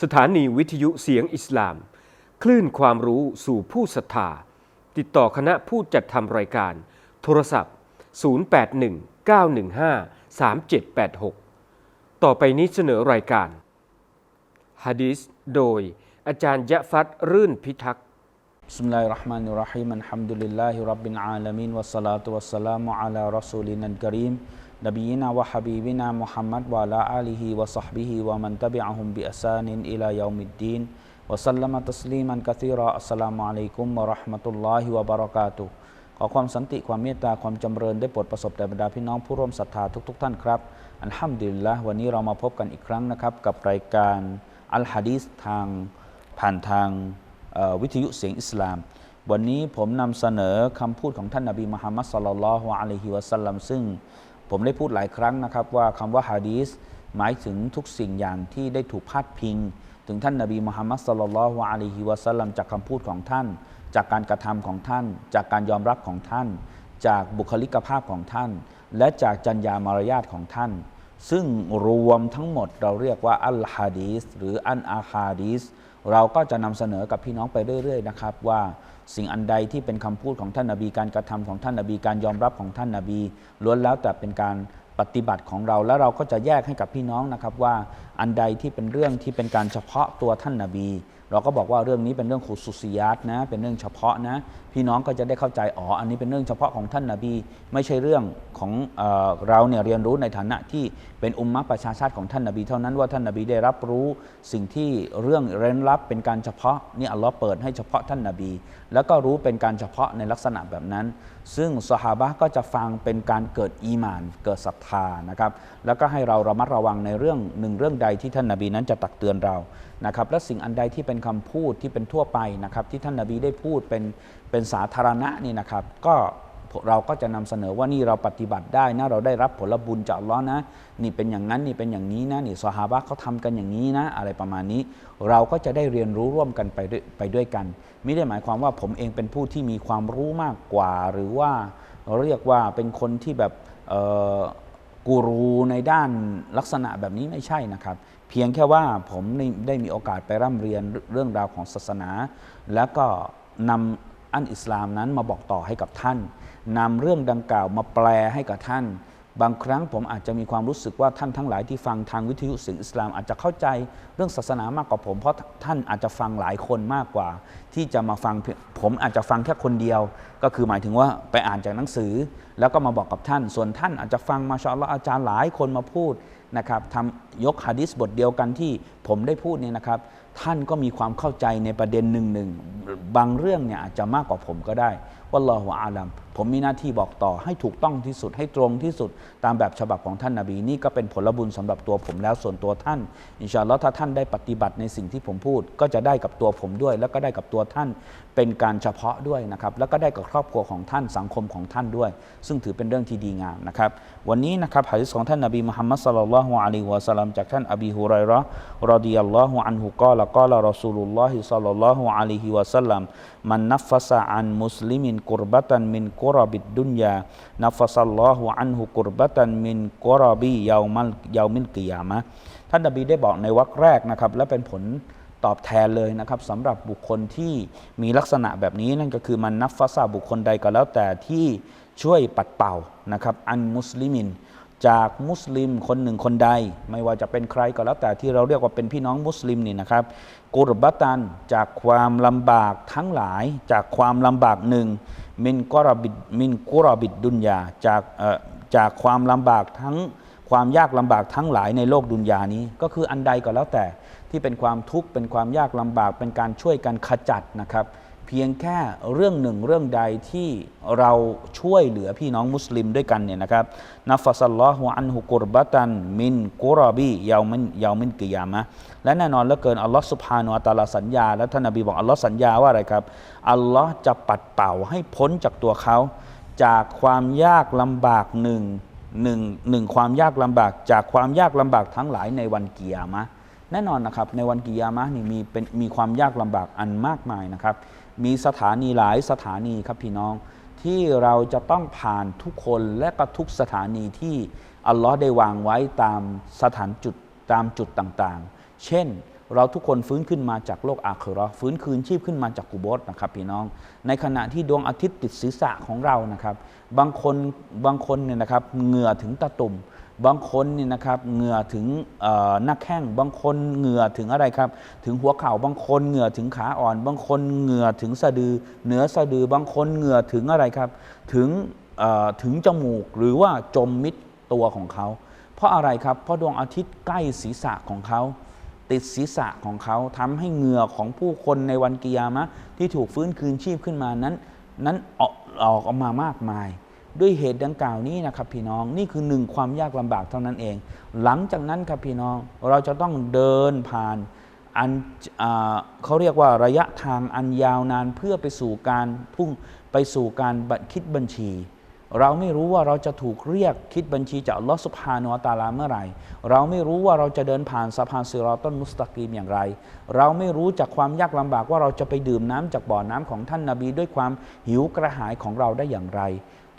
สถานีวิทยุเสียงอิสลาม คลื่นความรู้สู่ผู้ศรัทธา ติดต่อคณะผู้จัดทำรายการ โทรศัพท์ 0819153786 ต่อไปนี้เสนอรายการฮะดีษโดยอาจารย์ยะฟัดรื่นพิทักษ์ بسم الله الرحمن الرحيم الحمد لله رب العالمين والصلاة والسلام على رسولنا الكريم نبينا وحبيبنا محمد وعلى آله وصحبه ومن تبعهم بإحسان إلى يوم الدين وسلم تسليما كثيرا السلام عليكم ورحمة الله وبركاته ขอความสันติความเมตตาความจำเริญได้โปรดประสบแด่บรรดาพี่น้องผู้ร่วมศรัทธาทุก ๆ ท่านครับอัลฮัมดุลิลละวันนี้เรามาพบกันอีกครั้งนะครับ กับรายการอัลฮะดีษทางผ่านทางเอ่อวิทยุเสียงอิสลาม วันนี้ผมนำเสนอคำพูดของท่านนบีมุฮัมมัดสลลัลลอฮุอะลัยฮิวะสัลลัมซึ่ง ผมได้พูดหลายครั้งนะครับว่าคำว่าฮะดีษหมายถึงทุกสิ่งอย่างที่ได้ถูกพาดพิง ถึงท่านนบีมุฮัมมัดสลลัลวะอะลัยฮิวะสัลลัมจากคำพูดของท่าน จากการกระทำของท่าน จากการยอมรับของท่าน จากบุคลิกภาพของท่าน และจากจัญญามารยาทของท่าน ซึ่งรวมทั้งหมดเราเรียกว่าอัลฮะดีษหรืออันอาคาดีษเราก็จะนำเสนอกับพี่น้องไปเรื่อยๆนะครับว่าสิ่งอันใดที่เป็นคำพูดของท่านนบีการกระทำของท่านนบีการยอมรับของท่านนบีล้วนแล้วแต่เป็นการปฏิบัติของเราและเราก็จะแยกให้กับพี่น้องนะครับว่าอันใดที่เป็นเรื่องที่เป็นการเฉพาะตัวท่านนบี เราก็บอกว่าเรื่องนี้เป็นเรื่องขุสุสิยัตนะ เป็นเรื่องเฉพาะนะ พี่น้องก็จะได้เข้าใจอ๋ออันนี้เป็นเรื่องเฉพาะของท่านนาบี ไม่ใช่เรื่องของเออเราเนี่ยเรียนรู้ในฐานะที่เป็นอุมมะประชาชาติของท่านนาบีเท่านั้นว่าท่านนาบีได้รับรู้สิ่งที่เรื่องเร้นลับเป็นการเฉพาะนี่อัลลอฮ์เปิดให้เฉพาะท่านนาบี แล้วก็รู้เป็นการเฉพาะในลักษณะแบบนั้น ซึ่งสหาบะก็จะฟังเป็นการเกิดอีมาน เกิดศรัทธานะครับแล้วก็ให้เราระมัดระวังในเรื่องหนึ่งเรื่องใดที่ท่านนาบีนั้นจะตักเตือนเรานะครับและสิ่งอันใดที่เป็นคำพูดที่เป็นทั่วไปนะครับที่ท่านนาบีได้พูดเป็นเป็นสาธารณะนี่นะครับก็ เราก็จะนำเสนอว่านี่เราปฏิบัติได้นะเราได้รับผลบุญจากลเลอนะ นี่เป็นอย่างนั้นนี่เป็นอย่างนี้นะนี่สหาบะเขาทำกันอย่างนี้นะ อะไรประมาณนี้ เราก็จะได้เรียนรู้ร่วมกันไปด้วยไปด้วยกัน ไม่ได้หมายความว่าผมเองเป็นผู้ที่มีความรู้มากกว่า หรือว่าเรียกว่าเป็นคนที่แบบกูรูในด้านลักษณะแบบนี้ไม่ใช่นะครับ เพียงแค่ว่าผมได้ได้มีโอกาสไปร่ำเรียนเรื่องราวของศาสนา แล้วก็นำ อันอิสลามนั้นมาบอกต่อให้กับท่านนำเรื่องดังกล่าวมาแปลให้กับท่าน บางครั้งผมอาจจะมีความรู้สึกว่าท่านทั้งหลายที่ฟังทางวิทยุสียงอิสลาม อาจจะเข้าใจเรื่องศาสนามากกว่าผม เพราะท่านอาจจะฟังหลายคนมากกว่า ที่จะมาฟังผมอาจจะฟังแค่คนเดียว ก็คือหมายถึงว่าไปอ่านจากหนังสือ แล้วก็มาบอกกับท่าน ส่วนท่านอาจจะฟังมาชอลอาจารย์หลายคนมาพูดนะครับทำยกฮะดิษบทเดียวกันที่ผมได้พูดเนี่ยนะครับ ท่านก็มีความเข้าใจในประเด็นหนึ่งหนึ่งบางเรื่องเนี่ยอาจจะมากกว่าผมก็ได้วัลลอฮุอาลัม ผมมีหน้าที่บอกต่อให้ถูกต้องที่สุดให้ตรงที่สุดตามแบบฉบับของท่านนาบีนี่ก็เป็นผลบุญสำหรับตัวผมแล้วส่วนตัวท่าน อินชาอัลลอฮ์ถ้าท่านได้ปฏิบัติในสิ่งที่ผมพูด ก็จะได้กับตัวผมด้วย แล้วก็ได้กับตัวท่านเป็นการเฉพาะด้วยนะครับแล้วก็ได้กับครอบครัวของท่านสังคมของท่านด้วย ซึ่งถือเป็นเรื่องที่ดีงามนะครับวันนี้นะครับหะดีษของท่านนบีมุฮัมมัดสัลลัลลอฮุอะลัยฮิวะสัลลัมจากท่านอบีฮุไรระรอดิยัลลอฮุอันฮุกอละกอละรอซูลุลลอฮิสัลลัลลอฮุอะลัยฮิวะสัลลัมมันนัฟฟะซะอันมุสลิมินกุรบะตันมินกุรบิดดุนยานัฟซัลลอฮุอันฮุกุรบะตันมินกุรบียามัลยามิลกิยามะท่านนบีได้บอกในวรรคแรกนะครับ และเป็นผลตอบแทนเลยนะครับสำหรับบุคคลที่มีลักษณะแบบนี้นั่นก็คือมันนัฟฟาซาบุคคลใดก็แล้วแต่ที่ช่วยปัดเป่านะครับอันมุสลิมิน จากมุสลิมคนหนึ่งคนใด ไม่ว่าจะเป็นใครก็แล้วแต่ที่เราเรียกว่าเป็นพี่น้องมุสลิมนี่นะครับ กุรบตันจากความลำบากทั้งหลาย จากความลำบากหนึ่ง มินกรบิดมินกุรบิดดุนยาจากจากความลำบากทั้งความยากลำบากทั้งหลายในโลกดุนยานี้ ก็คืออันใดก็แล้วแต่ที่เป็นความทุกข์เป็นความยากลำบากเป็นการช่วยกันขจัดนะครับ เพียงแค่เรื่องหนึ่งเรื่องใดที่เราช่วยเหลือพี่น้องมุสลิมด้วยกันเนี่ยนะครับนัฟซัลลอฮุอันฮุกุรบะตันมินกุรบียาวมินยาวมินกิยามะและแน่นอนเหลือเกินอัลลอฮ์สุบฮานุอัตาลาสัญญา และท่านนบีบอกอัลลอฮ์สัญญาว่าอะไรครับอัลลอฮ์จะปัดเป่าให้พ้นจากตัวเขา จากความยากลำบากหนึ่งหนึ่งหนึ่งความยากลำบาก จากความยากลำบากทั้งหลายในวันกิยามะแน่นอนนะครับในวันกิยามะนี่มีเป็นมีความยากลำบากอันมากมายนะครับ มีสถานีหลายสถานีครับพี่น้อง ที่เราจะต้องผ่านทุกคนและก็ทุกสถานีที่อัลลอฮ์ได้วางไว้ตามสถานจุดตามจุดต่างๆ เช่นเราทุกคนฟื้นขึ้นมาจากโลกอาคือเราฟื้นคืนชีพขึ้นมาจากกุโบสนะครับพี่น้อง ในขณะที่ดวงอาทิตย์ติดศีรษะของเรานะครับ บางคนบางคนเนี่ยนะครับเหงื่อถึงตะตุ่ม บางคนนี่นะครับเหงื่อถึงหน้าแข้งบางคนเหงื่อถึงอะไรครับ ถึงหัวเข่าบางคนเหงื่อถึงขาอ่อน บางคนเหงื่อถึงสะดือ เหนือสะดือบางคนเหงื่อถึงอะไรครับ ถึงถึงจมูกหรือว่าจมมิดตัวของเขา เพราะอะไรครับ เพราะดวงอาทิตย์ใกล้ศีรษะของเขา ติดศีรษะของเขาทำให้เหงื่อของผู้คนในวันกิยามะที่ถูกฟื้นคืนชีพขึ้นมานั้นนั้นออกออกมามากมาย ด้วยเหตุดังกล่าวนี้นะครับพี่น้องนี่คือหนึ่งความยากลำบากเท่านั้นเอง หลังจากนั้นครับพี่น้องเราจะต้องเดินผ่านอันอเขาเรียกว่าระยะทางอันยาวนานเพื่อไปสู่การพุ่งไปสู่การบัตรคิดบัญชี เราไม่รู้ว่าเราจะถูกเรียกคิดบัญชีจากลอสุบฮานุวะตาลาเมื่อไหร่ เราไม่รู้ว่าเราจะเดินผ่านสะพานซิรอตันมุสตะกีมอย่างไร เราไม่รู้จากความยากลำบากว่าเราจะไปดื่มน้ำจากบ่อน้ำของท่านนาบีด้วยความหิวกระหายของเราได้อย่างไร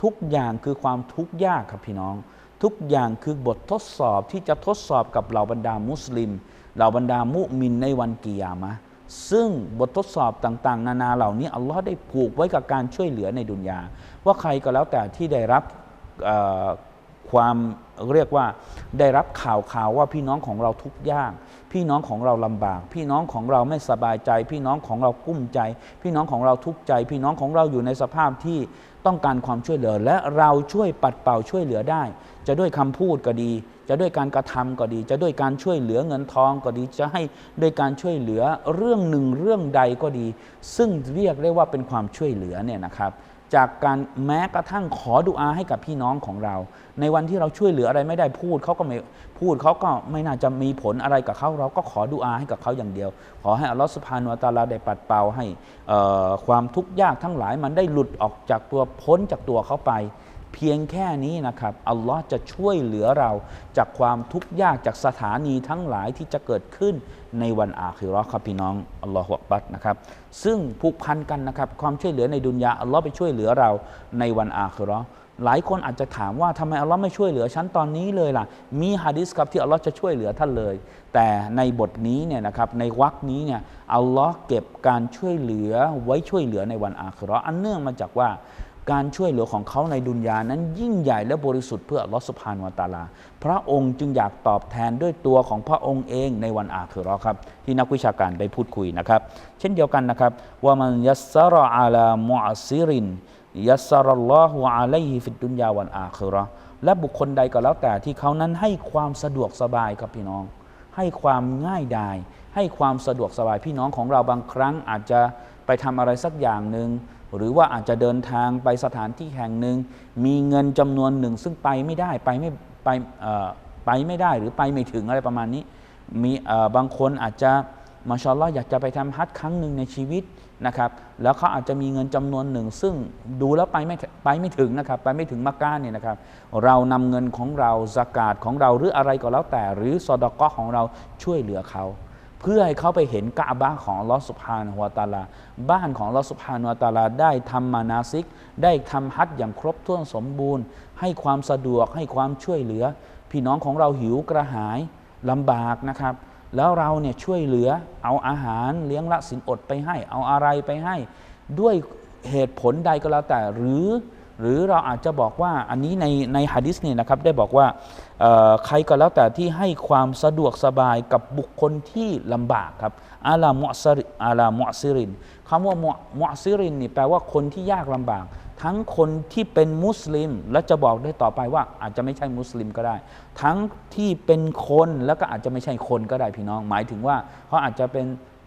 ทุกอย่างคือความทุกข์ยากครับพี่น้อง ทุกอย่างคือบททดสอบที่จะทดสอบกับเหล่าบรรดามุสลิม เหล่าบรรดามุมินในวันกิยามะซึ่งบททดสอบต่างๆ นานาเหล่านี้อัลลอฮ์ได้ผูกไว้กับการช่วยเหลือในดุนยา ว่าใครก็แล้วแต่ที่ได้รับความเรียกว่าได้รับข่าวข่าวว่าพี่น้องของเราทุกข์ยาก พี่น้องของเราลำบาก พี่น้องของเราไม่สบายใจ พี่น้องของเรากุ้มใจ พี่น้องของเราทุกข์ใจ พี่น้องของเราอยู่ในสภาพที่ ต้องการความช่วยเหลือ และเราช่วยปัดเป่าช่วยเหลือได้ จะด้วยคำพูดก็ดี จะด้วยการกระทำก็ดี จะด้วยการช่วยเหลือเงินทองก็ดี จะให้ด้วยการช่วยเหลือเรื่องหนึ่งเรื่องใดก็ดี ซึ่งเรียกได้ว่าเป็นความช่วยเหลือเนี่ยนะครับ จากการแม้กระทั่งขอดุอาให้กับพี่น้องของเรา ในวันที่เราช่วยเหลืออะไรไม่ได้พูดเขาก็ไม่พูดเขาก็ไม่น่าจะมีผลอะไรกับเขาเราก็ขอดุอาให้กับเขาอย่างเดียว ขอให้อัลลอฮฺสุบฮานุตาลาได้ปัดเป่าให้ความทุกข์ยากทั้งหลายมันได้หลุดออกจากตัวพ้นจากตัวเขาไป เพียงแค่นี้นะครับอัลลอฮ์จะช่วยเหลือเราจากความทุกข์ยากจากสถานีทั้งหลายที่จะเกิดขึ้นในวันอาคิราะห์ครับพี่น้องอัลลอฮฺอักบัดนะครับซึ่งผูกพันกันนะครับความช่วยเหลือในดุนยาอัลลอฮ์ไปช่วยเหลือเราในวันอาคิราะห์หลายคนอาจจะถามว่าทำไมอัลลอฮ์ไม่ช่วยเหลือฉันตอนนี้เลยล่ะ มีฮะดิษครับที่อัลลอฮ์จะช่วยเหลือท่านเลย แต่ในบทนี้เนี่ยนะครับในวรรคนี้เนี่ยอัลลอฮ์เก็บการช่วยเหลือไว้ช่วยเหลือในวันอาคราะอันเนื่องมาจากว่า การช่วยเหลือของเขาในดุนยานั้นยิ่งใหญ่และบริสุทธิ์เพื่อลอสุบฮานวะตาลา พระองค์จึงอยากตอบแทนด้วยตัวของพระองค์เองในวันอาคือราะห์ครับ ที่นักวิชาการได้พูดคุยนะครับ เช่นเดียวกันนะครับว่ามันยัสซาระอาลามุอัสซิรินยัสซารัลลอฮุอะลัยฮิฟิดดุนยาวันอาคือราะห์และบุคคลใดก็แล้วแต่ที่เขานั้นให้ความสะดวกสบายครับพี่น้อง ให้ความง่ายดายให้ความสะดวกสบายพี่น้องของเราบางครั้งอาจจะไปทำอะไรสักอย่างหนึ่ง หรือว่าอาจจะเดินทางไปสถานที่แห่งหนึ่ง มีเงินจำนวนหนึ่ง ซึ่งไปไม่ได้ไปไม่ไปไปไม่ได้หรือไปไม่ถึงอะไรประมาณนี้ มีบางคนอาจจะมาชอลลอฮ์อยากจะไปทำฮัจญ์ครั้งหนึ่งในชีวิตนะครับแล้วเขาอาจจะมีเงินจำนวนหนึ่ง ซึ่งดูแล้วไปไม่ไปไม่ถึงนะครับไปไม่ถึงมักกะเนี่ยนะครับ เรานำเงินของเราสกาดของเราหรืออะไรก็แล้วแต่ หรือซอดกะของเราช่วยเหลือเขา เพื่อให้เขาไปเห็นกะบะของลอสุบฮานะฮูวตาลา บ้านของลอสุบฮานะฮูวตาลาได้ทำมานาซิก ได้ทำฮัจญ์อย่างครบถ้วนสมบูรณ์ ให้ความสะดวกให้ความช่วยเหลือ พี่น้องของเราหิวกระหายลำบากนะครับ แล้วเราเนี่ยช่วยเหลือเอาอาหารเลี้ยงละสินอดไปให้ เอาอะไรไปให้ ด้วยเหตุผลใดก็แล้วแต่หรือ หรือเราอาจจะบอกว่าอันนี้ในในฮะดิษเนี่ยนะครับได้บอกว่าใครก็แล้วแต่ที่ให้ความสะดวกสบายกับบุคคลที่ลำบากครับอาลามุอซริอาลามุอซิรินคำว่ามุมุอซิรินนี่แปลว่าคนที่ยากลำบาก ทั้งคนที่เป็นมุสลิม และจะบอกได้ต่อไปว่าอาจจะไม่ใช่มุสลิมก็ได้ ทั้งที่เป็นคนแล้วก็อาจจะไม่ใช่คนก็ได้พี่น้อง หมายถึงว่าเขาอาจจะเป็น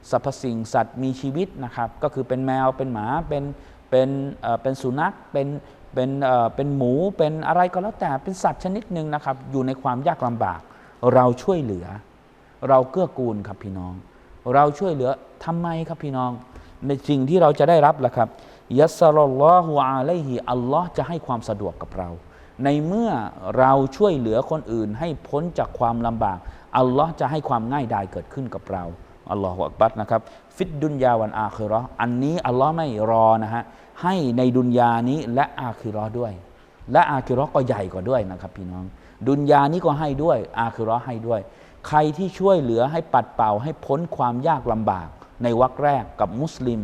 สรรพสิ่งสัตว์มีชีวิตนะครับ ก็คือเป็นแมวเป็นหมาเป็นเป็นเป็นสุนัขเป็น เป็นเป็นหมูเป็นอะไรก็แล้วแต่เป็นสัตว์ชนิดหนึ่งนะครับ อยู่ในความยากลำบาก เราช่วยเหลือ เราเกื้อกูลครับพี่น้อง เราช่วยเหลือทำไมครับพี่น้อง ในสิ่งที่เราจะได้รับล่ะครับยัสลลลอฮุอาลัยฮิอัลลอฮ์จะให้ความสะดวกกับเรา ในเมื่อเราช่วยเหลือคนอื่น ให้พ้นจากความลำบากอัลลอฮ์จะให้ความง่ายดายเกิดขึ้นกับเราอัลลอฮฺอักบัดนะครับ ฟิดดุนยาวันอาคิเราะห์อันนี้อัลลอฮ์ไม่รอนะฮะให้ในดุนยานี้และอาคิเราะห์ด้วย และอาคิเราะห์ก็ใหญ่กว่าด้วยนะครับพี่น้อง ดุนยานี้ก็ให้ด้วย อาคิเราะห์ให้ด้วย ใครที่ช่วยเหลือให้ปัดเป่าให้พ้นความยากลำบาก ในวรรคแรกกับมุสลิม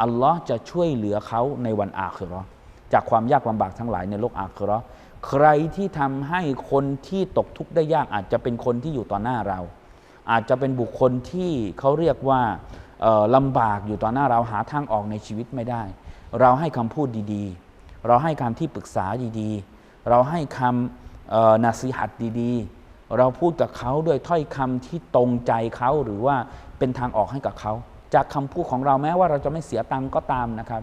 อัลลอฮ์จะช่วยเหลือเขาในวันอาคิเราะห์จากความยากลำบากทั้งหลายในโลกอาคิเราะห์ใครที่ทำให้คนที่ตกทุกข์ได้ยากอาจจะเป็นคนที่อยู่ต่อหน้าเรา อาจจะเป็นบุคคลที่เขาเรียกว่า ลำบากอยู่ต่อหน้าเราหาทางออกในชีวิตไม่ได้ เราให้คำพูดดีๆ เราให้คำที่ปรึกษาดีๆ เราให้คำนาซีหัดดีๆ เราพูดกับเขาด้วยถ้อยคำที่ตรงใจเขาหรือว่าเป็นทางออกให้กับเขา จากคำพูดของเราแม้ว่าเราจะไม่เสียตังก็ตามนะครับ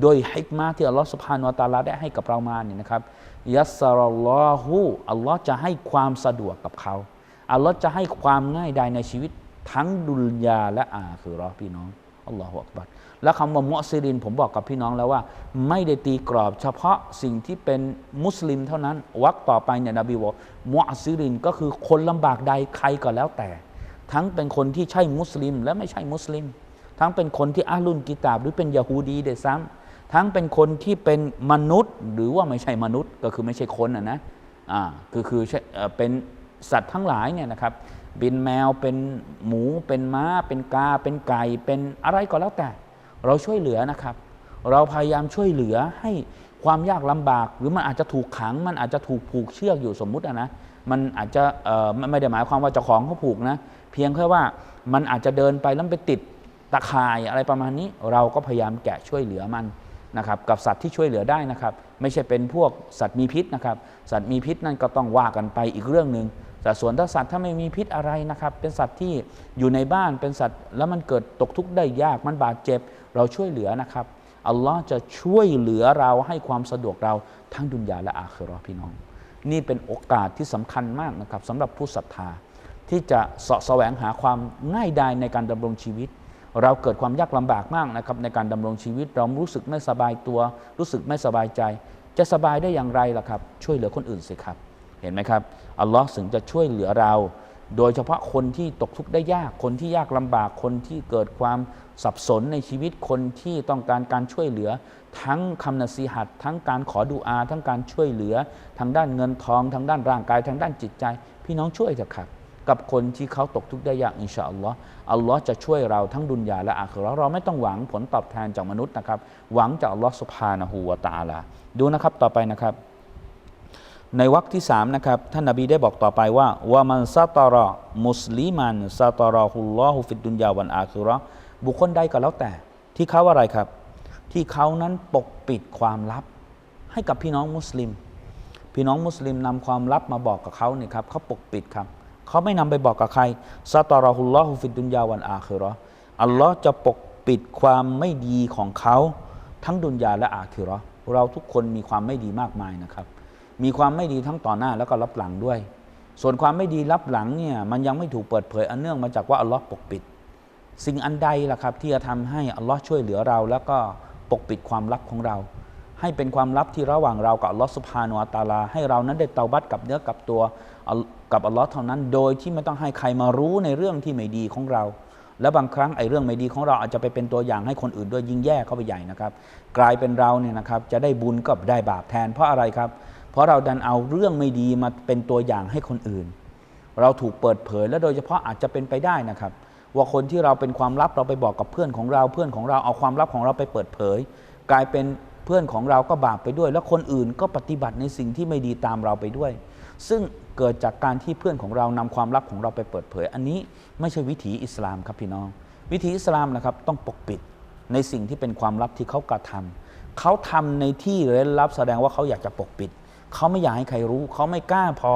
โดยฮิกมาที่อัลลอฮฺสุบฮานวตาลาได้ให้กับเรามาเนี่ยนะครับยัสซารัลลอฮุอัลลอฮ์จะให้ความสะดวกกับเขาอัลลอฮ์จะให้ความง่ายดายในชีวิต ทั้งดุลยาและอาคือรอพี่น้องอัลลอฮฺอักบัรและคำว่ามุอซิรินผมบอกกับพี่น้องแล้วว่า ไม่ได้ตีกรอบเฉพาะสิ่งที่เป็นมุสลิมเท่านั้นวรรคต่อไปเนี่ยนบีบอกมุอซิรินก็คือคนลำบากใดใครก็แล้วแต่ ทั้งเป็นคนที่ใช่มุสลิม และไม่ใช่มุสลิม ทั้งเป็นคนที่อาลุนกิตาบหรือเป็นยะฮูดีเดซ้ำทั้งเป็นคนที่เป็นมนุษย์ หรือว่าไม่ใช่มนุษย์ก็คือไม่ใช่คนนะนะอ่าคือคือเป็น สัตว์ทั้งหลายเนี่ยนะครับเป็นแมวเป็นหมูเป็นม้า เป็นกา เป็นไก่ เป็นอะไรก็แล้วแต่ เราช่วยเหลือนะครับ เราพยายามช่วยเหลือให้ความยากลำบาก หรือมันอาจจะถูกขัง มันอาจจะถูกผูกเชือกอยู่สมมุติอะนะมันอาจจะไม่ไม่ได้หมายความว่าเจ้าของเขาผูกนะ เพียงแค่ว่ามันอาจจะเดินไปแล้วไปติดตะข่ายอะไรประมาณนี้ เราก็พยายามแกะช่วยเหลือมันนะครับกับสัตว์ที่ช่วยเหลือได้นะครับ ไม่ใช่เป็นพวกสัตว์มีพิษนะครับ สัตว์มีพิษนั่นก็ต้องว่ากันไปอีกเรื่องหนึ่ง แต่ส่วนถ้าสัตว์ถ้าไม่มีพิษอะไรนะครับ เป็นสัตว์ที่อยู่ในบ้านเป็นสัตว์ แล้วมันเกิดตกทุกข์ได้ยากมันบาดเจ็บ เราช่วยเหลือนะครับอัลลอฮ์จะช่วยเหลือเราให้ความสะดวกเราทั้งดุนยาและอาคิเราะห์พี่น้อง นี่เป็นโอกาสที่สำคัญมากนะครับสำหรับผู้ศรัทธา ที่จะเสาะแสวงหาความง่ายดายในการดำรงชีวิต เราเกิดความยากลำบากมากนะครับในการดำรงชีวิต เรารู้สึกไม่สบายตัว รู้สึกไม่สบายใจ จะสบายได้อย่างไรล่ะครับ ช่วยเหลือคนอื่นสิครับ เห็นไหมครับอัลลอฮ์ถึงจะช่วยเหลือเรา โดยเฉพาะคนที่ตกทุกข์ได้ยาก คนที่ยากลำบากคนที่เกิดความสับสนในชีวิตคนที่ต้องการการช่วยเหลือ ทั้งคำนสีหัดทั้งการขอดูอา ทั้งการช่วยเหลือ ทางด้านเงินทอง ทางด้านร่างกาย ทางด้านจิตใจ พี่น้องช่วยเถอะครับกับคนที่เขาตกทุกข์ได้ยากอินชาอัลลอฮ์อัลลอฮ์จะช่วยเราทั้งดุนยาและอาคราเราไม่ต้องหวังผลตอบแทนจากมนุษย์นะครับ หวังจากอัลลอฮ์สุบฮานะฮูวะตาลาดูนะครับต่อไปนะครับ ในวรรคที่สามนะครับท่านนบีได้บอกต่อไปว่าวามันซาตอรอมุสลิมันซาตรอฮุลลอฮุฟิดดุนยาวันอาคิราะบุคคลใดก็แล้วแต่ ที่เขาอะไรครับ ที่เขานั้นปกปิดความลับ ให้กับพี่น้องมุสลิม พี่น้องมุสลิมนำความลับมาบอกกับเขาเนี่ยครับเขาปกปิดครับเขาไม่นำไปบอกกับใครซาตอรอฮุลลอฮุฟิดดุนยาวันอาคิราะอัลลอฮ์จะปกปิดความไม่ดีของเขาทั้งดุนยาและอาคิราะเราทุกคนมีความไม่ดีมากมายนะครับ มีความไม่ดีทั้งต่อหน้าแล้วก็รับหลังด้วย ส่วนความไม่ดีรับหลังเนี่ยมันยังไม่ถูกเปิดเผยอันเนื่องมาจากว่าอัลลอฮ์ปกปิด สิ่งอันใดล่ะครับ ที่จะทำให้อัลลอฮ์ช่วยเหลือเรา แล้วก็ปกปิดความลับของเรา ให้เป็นความลับที่ระหว่างเรากับอัลลอฮ์สุบฮานุวตาลา ให้เรานั้นได้เตาบัตกับเนื้อกับตัวกับอัลลอฮ์เท่านั้น โดยที่ไม่ต้องให้ใครมารู้ในเรื่องที่ไม่ดีของเราและบางครั้งไอ้เรื่องไม่ดีของเราอาจจะไปเป็นตัวอย่างให้คนอื่นด้วยยิ่งแย่เข้าไปใหญ่นะครับ กลายเป็นเราเนี่ยนะครับจะได้บุญกับได้บาปแทนเพราะอะไรครับ เพราะเราดันเอาเรื่องไม่ดีมาเป็นตัวอย่างให้คนอื่น เราถูกเปิดเผยและโดยเฉพาะอาจจะเป็นไปได้นะครับ ว่าคนที่เราเป็นความลับเราไปบอกกับเพื่อนของเรา เพื่อนของเราเอาความลับของเราไปเปิดเผย กลายเป็นเพื่อนของเราก็บาปไปด้วย แล้วคนอื่นก็ปฏิบัติในสิ่งที่ไม่ดีตามเราไปด้วย ซึ่งเกิดจากการที่เพื่อนของเรานำความลับของเราไปเปิดเผย อันนี้ไม่ใช่วิถีอิสลามครับพี่น้อง วิถีอิสลามนะครับต้องปกปิดในสิ่งที่เป็นความลับที่เขากระทำเขาทำในที่เร้นลับแสดงว่าเขาอยากจะปกปิด เขาไม่อยากให้ใครรู้ เขาไม่กล้าพอ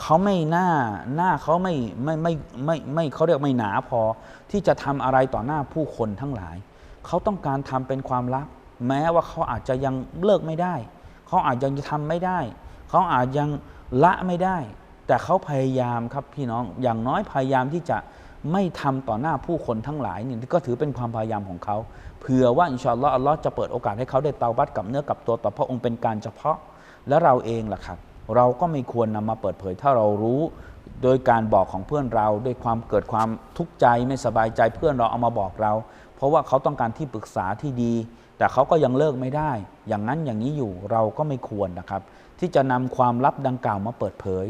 เขาไม่หน้าหน้าเขาไม่ไม่ไม่ไม่ไม่เขาเรียกไม่หนาพอ ที่จะทำอะไรต่อหน้าผู้คนทั้งหลาย เขาต้องการทำเป็นความลับ แม้ว่าเขาอาจจะยังเลิกไม่ได้ เขาอาจยังทำไม่ได้ เขาอาจยังละไม่ได้ แต่เขาพยายามครับพี่น้องอย่างน้อยพยายามที่จะไม่ทำต่อหน้าผู้คนทั้งหลายนี่ก็ถือเป็นความพยายามของเขาเผื่อว่าอินชาอัลลอฮ์อัลลอฮ์จะเปิดโอกาสให้เขาได้เตาบัตกับเนื้อกับตัวต่อพระองค์เป็นการเฉพาะ และเราเองล่ะครับ เราก็ไม่ควรนำมาเปิดเผยถ้าเรารู้ โดยการบอกของเพื่อนเราด้วยความเกิดความทุกข์ใจไม่สบายใจเพื่อนเราเอามาบอกเรา เพราะว่าเขาต้องการที่ปรึกษาที่ดี แต่เขาก็ยังเลิกไม่ได้ อย่างนั้นอย่างนี้อยู่เราก็ไม่ควรนะครับ ที่จะนำความลับดังกล่าวมาเปิดเผย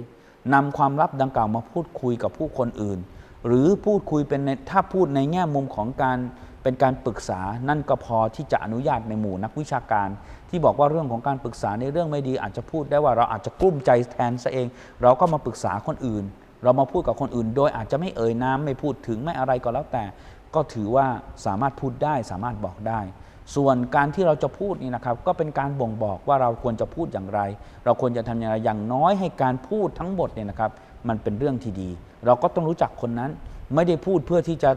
นำความลับดังกล่าวมาพูดคุยกับผู้คนอื่น หรือพูดคุยเป็นในถ้าพูดในแง่มุมของการ เป็นการปรึกษานั่นก็พอที่จะอนุญาตในหมู่นักวิชาการ ที่บอกว่าเรื่องของการปรึกษาในเรื่องไม่ดี อาจจะพูดได้ว่าเราอาจจะกลุ้มใจแทนซะเอง เราก็มาปรึกษาคนอื่น เรามาพูดกับคนอื่น โดยอาจจะไม่เอ่ยน้ำไม่พูดถึงไม่อะไรก็แล้วแต่ ก็ถือว่าสามารถพูดได้สามารถบอกได้ ส่วนการที่เราจะพูดนี่นะครับก็เป็นการบ่งบอกว่าเราควรจะพูดอย่างไร เราควรจะทำอย่างไรอย่างน้อยให้การพูดทั้งหมดเนี่ยนะครับมันเป็นเรื่องที่ดี เราก็ต้องรู้จักคนนั้นไม่ได้พูดเพื่อที่จะ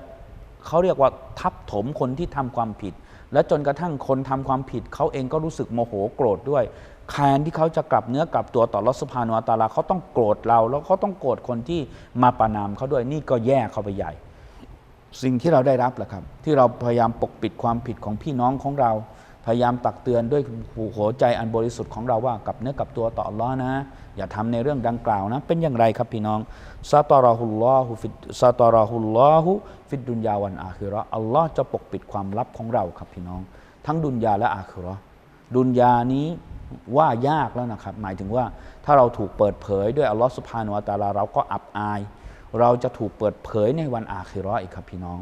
เขาเรียกว่าทับถมคนที่ทำความผิด และจนกระทั่งคนทำความผิด เขาเองก็รู้สึกโมโหโกรธด้วยแทนที่เขาจะกลับเนื้อกลับตัวต่อรสพานุวตาลาเขาต้องโกรธเรา แล้วเขาต้องโกรธคนที่มาประนามเขาด้วยนี่ก็แย่เข้าไปใหญ่ สิ่งที่เราได้รับแหละครับ ที่เราพยายามปกปิดความผิดของพี่น้องของเรา พยายามตักเตือนด้วยหูหัวใจอันบริสุทธิ์ของเราว่ากับเนื้อกับตัวต่ออัลลอฮ์นะ อย่าทำในเรื่องดังกล่าวนะ เป็นอย่างไรครับพี่น้องซาตาราฮุลลอฮุฟิดซาตาราฮุลลอฮุฟิดดุนยาวันอาคิราะอัลลอฮ์จะปกปิดความลับของเราครับพี่น้อง ทั้งดุนยาและอาคิราะดุนยานี้ว่ายากแล้วนะครับ หมายถึงว่าถ้าเราถูกเปิดเผยด้วยอัลลอฮ์สุภาโนวตาลาเราก็อับอาย เราจะถูกเปิดเผยในวันอาคิราะห์อีกครับพี่น้อง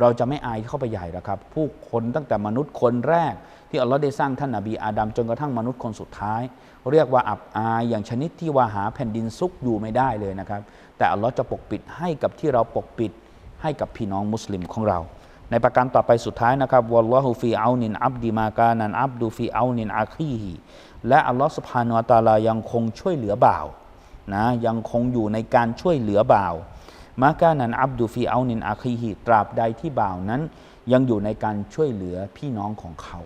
เราจะไม่อายเข้าไปใหญ่แล้วครับ ผู้คนตั้งแต่มนุษย์คนแรก ที่อัลลอฮ์ได้สร้างท่านนบีอาดัมจนกระทั่งมนุษย์คนสุดท้าย เรียกว่าอับอายอย่างชนิดที่ว่าหาแผ่นดินซุกอยู่ไม่ได้เลยนะครับ แต่อัลลอฮ์จะปกปิดให้กับที่เราปกปิดให้กับพี่น้องมุสลิมของเรา ในประการต่อไปสุดท้ายนะครับวัลลอฮุฟีเอานินอับดิมากานันอับดูฟีเอานินอาคีฮีและอัลลอฮ์สุบฮานุวะตาลายังคงช่วยเหลือบ่าวนะยังคงอยู่ในการช่วยเหลือบ่าว มากานันอับดูฟีเอานินอาคีฮีตราบใดที่บ่าวนั้น ยังอยู่ในการช่วยเหลือพี่น้องของเขา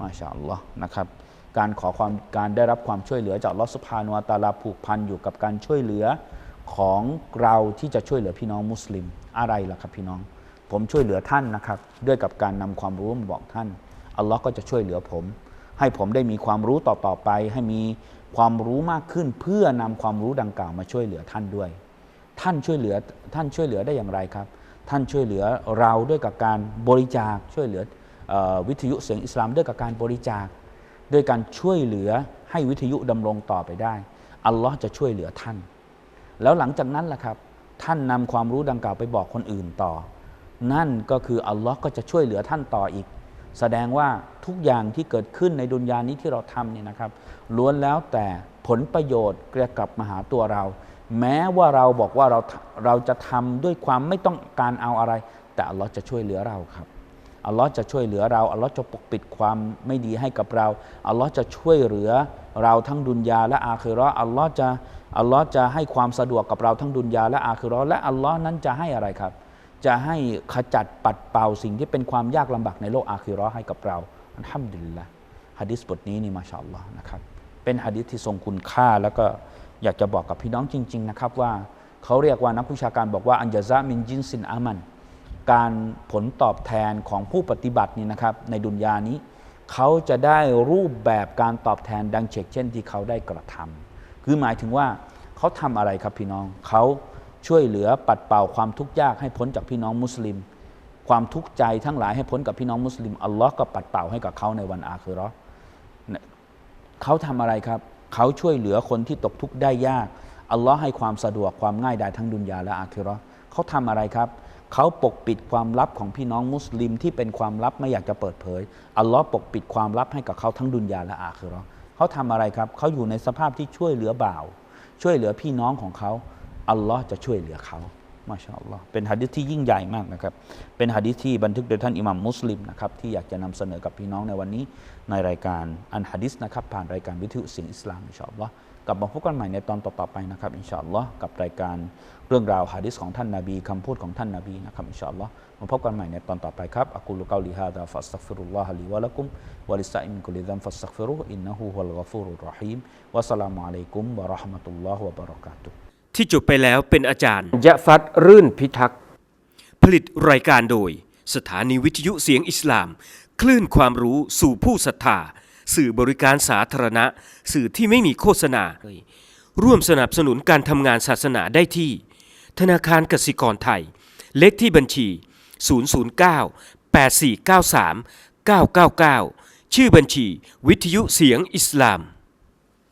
มาชาอัลลอฮ์นะครับ การขอความการได้รับความช่วยเหลือจากลอสุบฮานวะตาลาผูกพันอยู่กับการช่วยเหลือของเราที่จะช่วยเหลือพี่น้องมุสลิมอะไรล่ะครับพี่น้อง ผมช่วยเหลือท่านนะครับ ด้วยกับการนำความรู้มาบอกท่านอัลลอฮ์ก็จะช่วยเหลือผม ให้ผมได้มีความรู้ต่อๆไป ให้มีความรู้มากขึ้นเพื่อนำความรู้ดังกล่าวมาช่วยเหลือท่านด้วย ท่านช่วยเหลือท่านช่วยเหลือได้อย่างไรครับ ท่านช่วยเหลือเราด้วยกับการบริจาคช่วยเหลืออวิทยุเสียงอิสลามด้วยกับการบริจาค ด้วยการช่วยเหลือให้วิทยุดำรงต่อไปได้อัลลอฮ์จะช่วยเหลือท่าน แล้วหลังจากนั้นล่ะครับ ท่านนำความรู้ดังกล่าวไปบอกคนอื่นต่อ นั่นก็คืออัลลอฮ์ก็จะช่วยเหลือท่านต่ออีก แสดงว่าทุกอย่างที่เกิดขึ้นในดุนยานี้ที่เราทำเนี่ยนะครับล้วนแล้วแต่ผลประโยชน์เกลับมาหาตัวเรา แม้ว่าเราบอกว่าเราเราจะทำด้วยความไม่ต้องการเอาอะไร แต่อัลลอฮ์จะช่วยเหลือเราครับอัลลอฮ์จะช่วยเหลือเราอัลลอฮ์จะปกปิดความไม่ดีให้กับเราอัลลอฮ์จะช่วยเหลือเราทั้งดุนยาและอาคิราะห์อัลลอฮ์จะอัลลอฮ์จะให้ความสะดวกกับเราทั้งดุนยาและอาคิราะห์และอัลลอฮ์นั้นจะให้อะไรครับ จะให้ขจัดปัดเป่าสิ่งที่เป็นความยากลำบากในโลกอาคิราะห์ให้กับเราอัลฮัมดุลิลละฮะดิษบทนี้นี่มาชาอัลลอฮ์นะครับเป็นฮะดิษที่ทรงคุณค่าแล้วก็ อยากจะบอกกับพี่น้องจริง ๆ นะครับว่าเขาเรียกว่านักวิชาการบอกว่าอันยาซะมินจินซินอามัน การผลตอบแทนของผู้ปฏิบัตินี่นะครับในดุนยานี้ เขาจะได้รูปแบบการตอบแทนดังเช่นเช่นที่เขาได้กระทำคือหมายถึงว่าเขาทำอะไรครับพี่น้องเขาช่วยเหลือปัดเป่าความทุกข์ยากให้พ้นจากพี่น้องมุสลิม ความทุกข์ใจทั้งหลายให้พ้นกับพี่น้องมุสลิมอัลลอฮ์ก็ปัดเป่าให้กับเขาในวันอาคิเราะห์เขาทำอะไรครับ เขาช่วยเหลือคนที่ตกทุกข์ได้ยาก อัลลอฮ์ให้ความสะดวกความง่ายดายทั้งดุนยาและอาคิรอเขาทำอะไรครับ เขาปกปิดความลับของพี่น้องมุสลิมที่เป็นความลับไม่อยากจะเปิดเผย อัลลอฮ์ปกปิดความลับให้กับเขาทั้งดุนยาและอาคิรอเขาทำอะไรครับ เขาอยู่ในสภาพที่ช่วยเหลือบ่าว ช่วยเหลือพี่น้องของเขา อัลลอฮ์จะช่วยเหลือเขา มาชาอัลลอฮ์เป็นฮะดิษที่ยิ่งใหญ่มากนะครับ เป็นฮะดิษที่บันทึกโดยท่านอิหมัมมุสลิมนะครับที่อยากจะนำเสนอกับพี่น้องในวันนี้ในรายการอันฮะดิษนะครับผ่านรายการวิทยุเสียงอิสลามอินชาอัลลอฮ์กลับมาพบกันใหม่ในตอนต่อๆไปนะครับอินชาอัลลอฮ์กับรายการเรื่องราวฮะดิษของท่านนาบีคำพูดของท่านนาบีนะครับอินชาอัลลอฮ์มาพบกันใหม่ในตอนต่อไปครับอักูลุกาลิฮาดาฟัสตักฟิรุลลอฮะลีวะละกุมวะลิสซาอิมกุลิซัมฟัสตักฟิรุอินนะฮูวัลกฟูรุรราะฮีมวะสลามุอะลัยกุมวะเราะห์มะตุลลอฮ์วะบะเราะกาตุฮ์ ที่จบไปแล้วเป็นอาจารย์ยะฟัดรื่นพิทักษ์ผลิตรายการโดย สถานีวิทยุเสียงอิสลาม คลื่นความรู้สู่ผู้ศรัทธา สื่อบริการสาธารณะ สื่อที่ไม่มีโฆษณา ร่วมสนับสนุนการทำงานศาสนาได้ที่ ธนาคารกสิกรไทย เลขที่บัญชี 009 8493 999 ชื่อบัญชี วิทยุเสียงอิสลาม